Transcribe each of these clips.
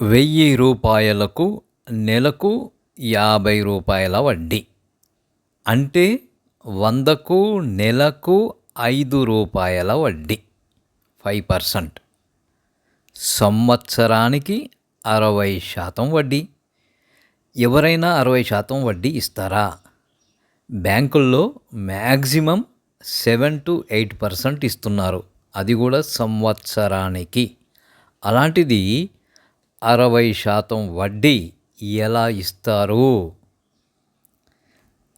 వెయ్యి రూపాయలకు నెలకు యాభై రూపాయల వడ్డీ. అంటే వందకు నెలకు ఐదు రూపాయల వడ్డీ. Five percent. సంవత్సరానికి అరవై శాతం వడ్డీ. ఎవరైనా అరవై శాతం వడ్డీ ఇస్తారా? బ్యాంకుల్లో maximum seven to eight percent ఇస్తున్నారు. అది కూడా సంవత్సరానికి. అలాంటిది అరవై శాతం వడ్డీ ఎలా ఇస్తారు?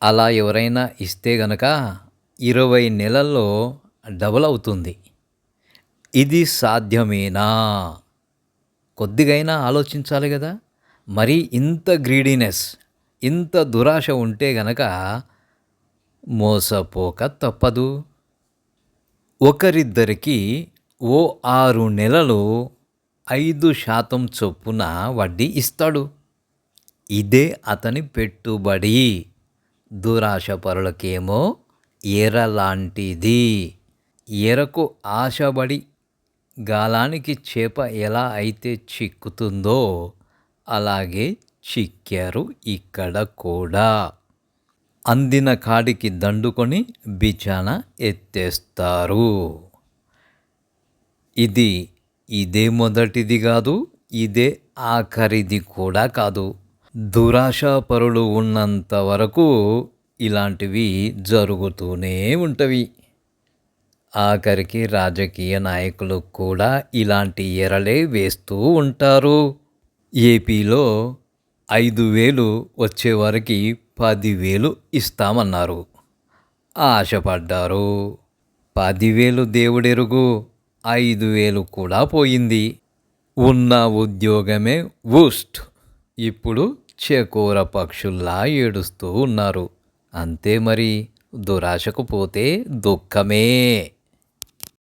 అలా ఎవరైనా ఇస్తే గనక ఇరవై నెలల్లో డబల్ అవుతుంది. ఇది సాధ్యమేనా? కొద్దిగైనా ఆలోచించాలి కదా. మరి ఇంత గ్రీడీనెస్ ఇంత దురాశ ఉంటే గనక మోసపోక తప్పదు. ఒకరిద్దరికి ఓ ఆరు నెలలు ఐదు శాతం చొప్పున వడ్డీ ఇస్తాడు. ఇదే అతని పెట్టుబడి. దురాశపరులకేమో ఎర లాంటిది ఎరకు ఆశపడి గాలానికి చేప ఎలా అయితే చిక్కుతుందో అలాగే చిక్కారు ఇక్కడ కూడా. అందిన కాడికి దండుకొని బిచాన ఎత్తేస్తారు. ఇది ఇదే మొదటిది కాదు ఇదే ఆఖరిది కూడా కాదు. దురాశాపరులు ఉన్నంత వరకు ఇలాంటివి జరుగుతూనే ఉంటవి. ఆఖరికి రాజకీయ నాయకులు కూడా ఇలాంటి ఎరలే వేస్తూ ఉంటారు. ఏపీలో ఐదు వేలు వచ్చేవారికి పదివేలు ఇస్తామన్నారు. ఆశపడ్డారు. పదివేలు దేవుడెరుగు. ఐదు వేలు కూడా పోయింది. ఉన్న ఉద్యోగమే ఊస్ట్ ఇప్పుడు చేకూర పక్షుల్లా ఏడుస్తూ ఉన్నారు. అంతే మరి దురాశకు పోతే దుఃఖమే.